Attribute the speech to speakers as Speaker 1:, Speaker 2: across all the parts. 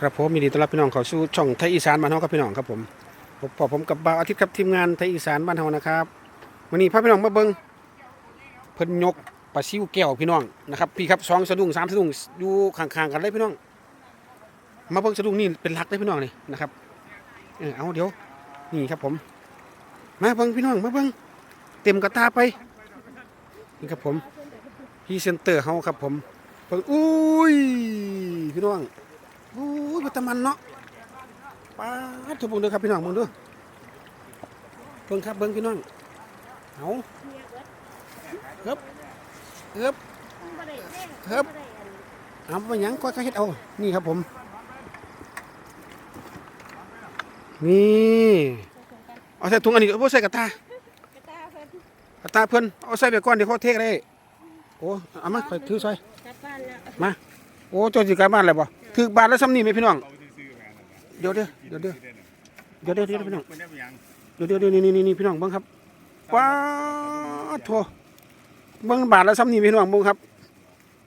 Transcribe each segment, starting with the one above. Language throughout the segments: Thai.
Speaker 1: ครับผมมีดีต้อนรับพี่น้องเข้าสู่ช่องไทยอีสานบ้านเฮาครับพี่น้องครับผมผมพอผมกับบ่าวอาทิตย์ครับทีมงานไทยอีสานบ้านเฮานะครับวันนี้พาพี่น้องมาเบิ่งเพิ่นยกปลาซิวแก้วพี่น้องนะครับพี่ครับสองสะดุ้งสามสะดุ้งอยู่ข้างๆกันเลยพี่น้อง มาเบิ่งสะดุ้งนี่เป็นหลักเลยพี่น้องนี่นะครับเออเอาเดี๋ยวนี่ครับผม มาเบิ่งพี่น้องมาเบิ่งเต็มกระตาไปนี่ครับผมพรีเซนเตอร์เฮาครับผมเบิ่งอุ้ยพี่น้อง โอ้ยมันตะมันเนาะป้าทุกบุญเลยครับพี่น้องมึงดูเบิ่งครับเบิ่งพี่น้องเอาเฮ้บเฮ้บเฮ้บเอาไปยังก็เฮ็ดเอานี่ครับผม นี่เอาใส่ถุงอันนี้เอาใส่กระตากระตาเพิ่อนเอาใส่ไปก่อนเดี๋ยวเขาเทกได้โอ้เอามาคอยถือซอย
Speaker 2: กลับบ้านแล้ว
Speaker 1: มาโอ้เจ้าสิกลับบ้านแล้วบ่ ถือบาทแล้วซ้ำนี่ไหมพี่น้อง เดี๋ยวเดี๋ยวเดี๋ยวเดี๋ยวเดี๋ยวเดี๋ยวเดี๋ยวพี่น้อง
Speaker 3: มันได้ไปยัง
Speaker 1: เดี๋ยวเดี๋ยวเดี๋ยวนี่นี่นี่พี่น้องเบิ่งครับว้าวโถเบิ่งบาทแล้วซ้ำนี่พี่น้องเบิ่งครับ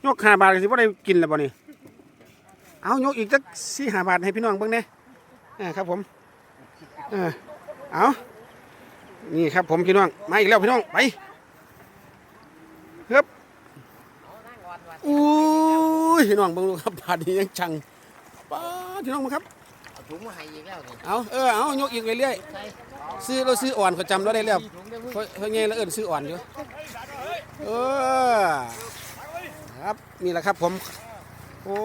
Speaker 1: ยกห้าบาทสิบ่าได้กินแล้วบ่นี่เอายกอีกจักสี่ห้าบาทให้พี่น้องเบิ่งแหน่เออครับผมเอานี่ครับผมพี่น้อง มาอีกแล้วพี่น้อง ไปครับ อุ้ยพี่น้องเบิ่งดูครับบาทนี้ยังจังป้าดพี่น้องมาครับ
Speaker 4: เอาถุงมาให้อีกแล้วนี่
Speaker 1: เอาเออเอายกอีกเรื่อย
Speaker 4: ใช่
Speaker 1: ๆซื้อเราซื้ออ่อนเขาจำเราได้แล้ว
Speaker 4: มีถุงได้มึง
Speaker 1: เพราะเพราะไงเราเอิ้นซื้ออ่อนอยู่เออครับนี่แหละครับผม โอ้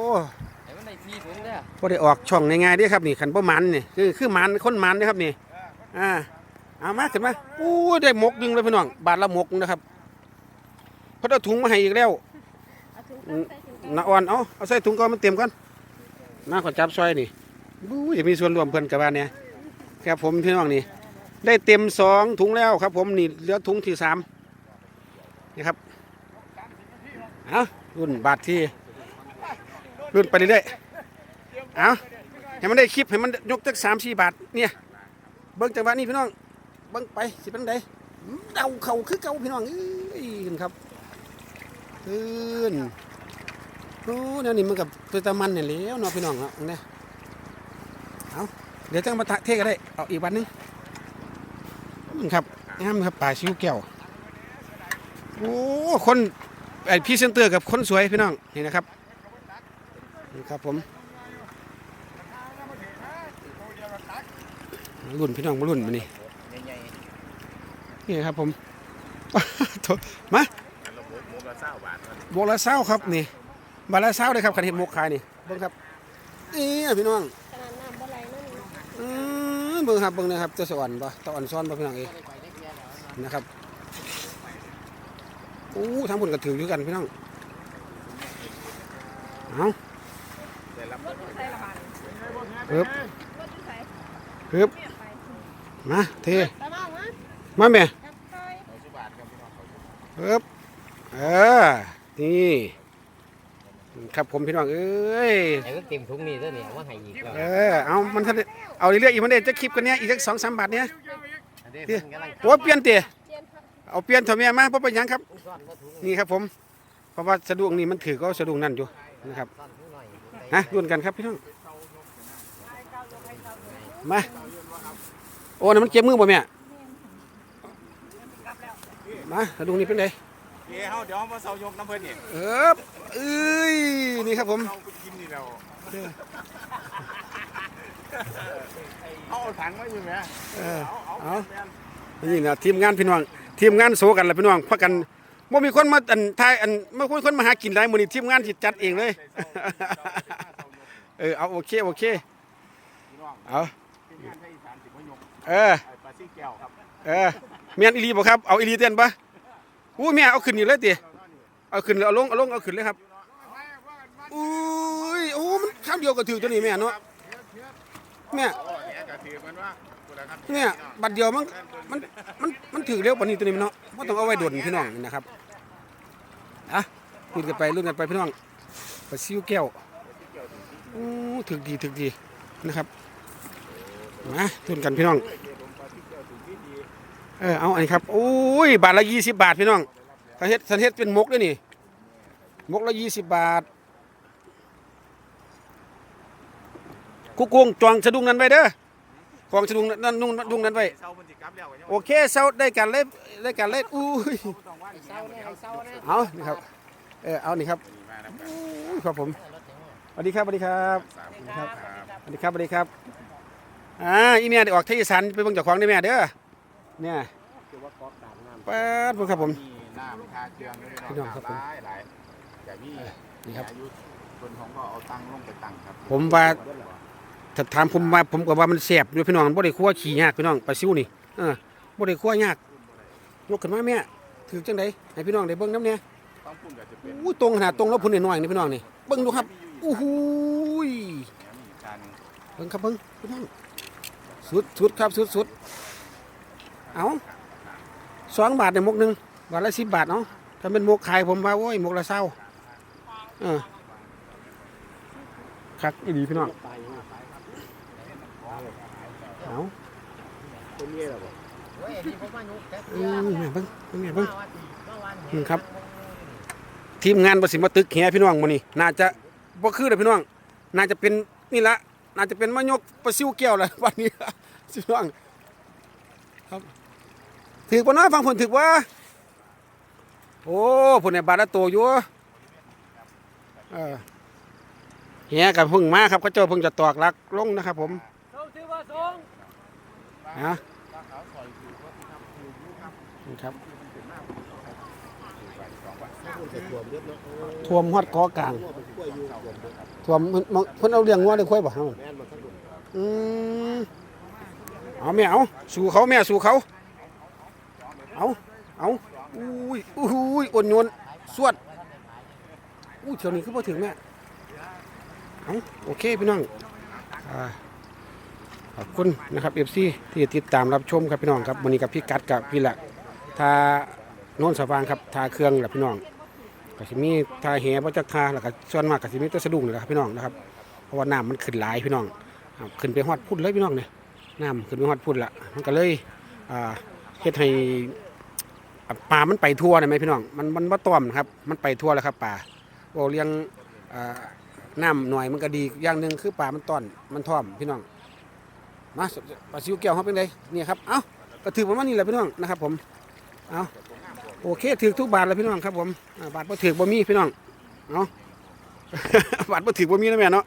Speaker 4: แต่มันได้ที่ถุงเด้อ
Speaker 1: พอได้ออกช่องง่ายๆเด้ครับนี่ขันบ่มันนี่คือคือมันคนมันเด้ครับนี่อ่าเอามาขึ้นมาอู้ได้หมกหนึงเลยพี่น้องบาทละหมกนะครับเพราะเอาถุงมาให้อีกแล้ว น้าอ่อนเอาเอาใส่ถุงก่อนมันเต็มก่อนมาขอจับซอยนี่บู้ยมีส่วนรวมเพิ่นกับบ้านเนี่ยครับผมพี่น้องนี่ได้เต็มสองถุงแล้วครับ ผมนี่เหลือถุงที่สามนี่ครับเอารุ่นบาทที่รุ่นไปเรื่อยๆเอาให้มันได้คลิปให้มันยกจักสามสี่บาทเนี่ยเบิ้งจังหวะนี้พี่น้องเบิ้งไปสิเป็นไดเดาเข่าคือเก่าพี่น้องเอ้ยครับขึ้น โอ้แนวนี้มันกับตัวตะมันเนี่ยแล้วเนาะพี่น้องเนาะเนี่ยเอาเดี๋ยวจังมาทะเทกันได้ เอาอีกวันนึงนี่ครับงามครับป่าชิวแก้วโอ้ คนไอพรีเซนเตอร์กับคนสวยพี่น้องนี่นะครับนี่ครับผมรุ่นพี่น้องมารุ่นมานี่นี่ครับผมมา
Speaker 3: โบะเศร้าบาทมัน
Speaker 1: โบกละเศร้าครับนี่ บาละเศร้าเลยครับขันเห็ดหมกขายนี่เบิ่งครับนี่พี่น้อง
Speaker 2: ขนาดน้ำบ่ไหลนั่นนี่
Speaker 1: อืมเบิ่งครับเบิ่งนะครับจะสวรรค์ปะตะอ่อนซ้อนปะพี่น้องเองนะครับโอ้ทั้งหมดก็ถืออยู่กันพี่น้องเอา
Speaker 3: ได้รับ
Speaker 1: เฮึบ
Speaker 2: รถที่ใส่
Speaker 1: ฮึบ
Speaker 2: เมีย
Speaker 1: มาเท
Speaker 2: มา
Speaker 1: แม่
Speaker 3: เขาสิบบาทครับพี่น้องเขาสิบบาท
Speaker 1: ฮึบเออนี่ ครับผมพี่น้องเอ้ย
Speaker 4: ไอ้ก็เต็มถุงนี่เด้อนี่เอามาให้อีกแล้ว
Speaker 1: เออเอามันทันได้เอาเรื่อยๆอีกมันเด็จะคลิปกันเนี้ยอีกสักสองสามบาทเนี้ย
Speaker 4: อันนี้เพิ่นกำลัง
Speaker 1: โอ้เปลี่ยนเตะ
Speaker 2: เจียนครับ
Speaker 1: เอาเปลี่ยนเถอะแม่มาเพราะเป็นหยังครับ
Speaker 4: ถุงซ่อนก็ถุง
Speaker 1: นี่ครับผม เพราะว่าสะดวกนี่มันถือก็สะดวกนั่นอยู่นะครับ
Speaker 4: ซ่อนถุงหน่อย
Speaker 1: นะร่วมกันครับพี่น้องมาโอ้นั่นมันเจ็บมือบ่แม่มาสะดวกนี่เป็นไง
Speaker 3: เดี๋ยวเฮาเดี๋ยวมาเซายกน้ำเพิ่นนี่
Speaker 1: เออเอ้ยนี่ครับผม
Speaker 3: เราไปกินนี่แล้วเอาถังมาอยู่แหม
Speaker 1: เออ
Speaker 3: เอาเอา
Speaker 1: เอา
Speaker 3: แม่น
Speaker 1: นี่นะทีมงานพี่น้องทีมงานโซกันละพี่น้องพักกันบ่มีคนมาอันทายอันไม่มีคนมาหากินได้มื้อนี้ทีมงานสิจัดเองเลย เออเอาโอเคโอเค
Speaker 3: พี่น้อง
Speaker 1: เอา
Speaker 3: ทีมงานไทยอีสานสิบ่ยก
Speaker 1: เออ
Speaker 3: ไอ้ปลาซี่แก้วครับ
Speaker 1: เออแม่นอีหลีบ่ครับเอาอีหลีเต้นปะ อู้แม่เอาขึ้นอยู่เลยติเอาขึ้นเอาลงเอาลงเอาขึ้นเลยครับอุ้ยโอ้มันคำเดียวก็ถือตัวนี้แม่เนาะแม่
Speaker 3: โอ้เนี่ยก็ถือมันว่าคุณละครับ
Speaker 1: เนี่ยบัดเดียวมันมันมันมันถือเร็วกว่านี้ตัวนี้มันเนาะบ่ต้องเอาไว้ดนพี่น้องนะครับอะรุ่นกันไปรุ่นกันไปพี่น้องปลาซิวแก้วอู้ถึกดีถึกดีนะครับมารุ่นกันพี่น้อง เออเอาอันนี้ครับโอ้ยบาทละยี่สิบบาทพี่น้องสันเฮ็ดสันเฮ็ดเป็นมกด้วยนี่มกละยี่สิบบาทกุ๊กกงจองสะดุ้งนั้นไว้เด้อคลองสะดุ้งนั่นนุ่งดุ้งนั้นไว้โอเคเซาได้กันเล่นได้กันเล่นอุ้ย
Speaker 3: ต้อา
Speaker 4: เศร้าเนี่ยเศร้าเนี่ย
Speaker 1: เอานี่ครับเออเอานี่ครับ
Speaker 3: มาแล้ว
Speaker 1: อุ้ยครับผมสวัสดีครับสวัสดีครับ
Speaker 3: สามครับ
Speaker 1: สวัสดีครับสวัสดีครับอ่าอีเมียได้ออกที่สานไปเบิ่งเจ้าของได้แม่เด้อ เนี่ย
Speaker 4: คือว่าก๊อกตามน้ำ
Speaker 1: เปิดเบิ่งครับผม
Speaker 3: มีน้ำทาเครื่องด้วย
Speaker 1: พี่น้องครับผม
Speaker 3: หลายหลายแต่มี
Speaker 1: นี่ครับ
Speaker 3: อายุคนของก็เอาตังค์ลงไปตังค์ครับ
Speaker 1: ผมว่า ถ้าถามผมว่าผมก็ว่ามันแสบอยู่พี่น้องบ่ได้คั่วขี้ยากพี่น้องปลาซิวนี่เออบ่ได้คั่วยากยกขึ้นมาแม่ถือจังไดให้พี่น้องได้เบิ่งน้ำเนี่ย
Speaker 3: ต้องพูดกับจะเป็น
Speaker 1: อู้ตรงขนาดตรงแล้วพุ่นน้อยๆนี่พี่น้องนี่เบิ่งดูครับอู้หูย
Speaker 3: เนี่ยมีอีกจานหนึง
Speaker 1: เบิ่งครับเบิ่งพี่น้องสุดสุดครับสุดสุด เอาสองบาทในมกหนึ่งบาทละสิบบาทเนาะถ้าเป็นมกขายผมว่าโอ้ยมกละเศร้าเออคักอีดีพี่น้องเอา
Speaker 4: ตัวนี้เหรอโอ้ยนี่ผมมานุกแต่
Speaker 1: อืมแม่เบิ่งเบิ่งแม่เบิ่ง
Speaker 4: เมื่
Speaker 1: ครับ ทีมงานบสิมาตึกแหพี่น้องมื้อนี้น่าจะบ่คือเลยพี่น้อง น่าจะเป็นนี่ละน่าจะเป็นมายกปลาซิวแก้วแหละวันนี้พี่น้องครับ ถือบ่เนาะฟังผลถือว่าโอ้ผลในบาทละโตอยู่เออเฮียกับพึ่งมาครับเขาเจ้าพิ่งจะตอกลักลงนะครับ ผมนะครับท่วมฮอดเกอกลางท่วมมันเพิ่นเอาเลี้ยงงัวได้ค่อยบ่เฮาอืมเอาแม่เอาสู่เขาแม่สู่เขา เอาเอาอุ้ยอุ้ยอ่อนโยนสวดอู้เที่ยวนี้คือบ่ถึงแม่เอาโอเคพี่น้องขอบคุณนะครับ FC ที่ติดตามรับชมครับพี่น้องครับวันนี้กับพี่กัดกับพี่ละทาโน้นสว่างครับทาเครื่องแหละพี่น้องก็สิมีทาแหบ่จักทาแล้วก็ส่วนมากก็สิมีตัวสะดุ้งนี่แหละครับพี่น้องนะครับเพราะว่าน้ำมันขึ้นหลายพี่น้องขึ้นไปฮอดพุ่นเลยพี่น้องเนี่ยน้ำขึ้นไปฮอดพุ่นละมันก็เลยอ่า เฮ็ดให้อ่าปลามันไปทั่วนะไหมพี่น้องมันมันบ่ต้อมครับ มันไปทั่วแล้วครับปลาโอ้เลี้ยงอ่าน้ำหน่อยมันก็ดีอย่างหนึ่งคือปลามันต้อนมันท่อมพี่น้องมาปลาซิวแก้วเขาเป็นไงเนี่ยครับเอ้าก็ถือประมาณนี้แหละพี่น้องนะครับ ผมเอาโอเคถือทุกบาทเลยพี่น้องครับผมบาทบ่ถือบ่มีพี่น้องเอาบาทบ่ถือบ่มีนะแม่เนาะ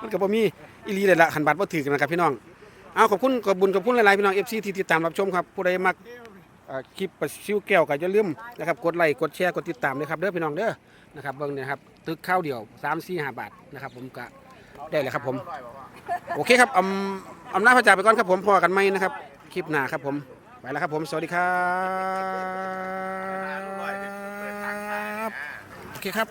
Speaker 1: มันก็บ่มีอีหลีเลยละคันบาทบ่ถือนะครับพี่น้อง เอาขอบคุณขอบบุญขอบคุณหลายๆพี่น้อง FC ที่ติดตามรับชมครับผู้ใดมักอ่าคลิปปลาซิวแก้วก็อย่าลืมนะครับกดไลค์กดแชร์กดติดตามด้วยครับเด้อพี่น้องเด้อนะครับเบิ่งเนี่ยครับตึกข้าวเดียว3 4 5บาทนะครับผมก็ได้เลยครับผม โอเคครับอำอำนาจพระจ่าไปก่อนครับผมพอกันไหมนะครับ คลิปหน้าครับผม ไปแล้วครับผม สวัสดีครับ โอเคครับ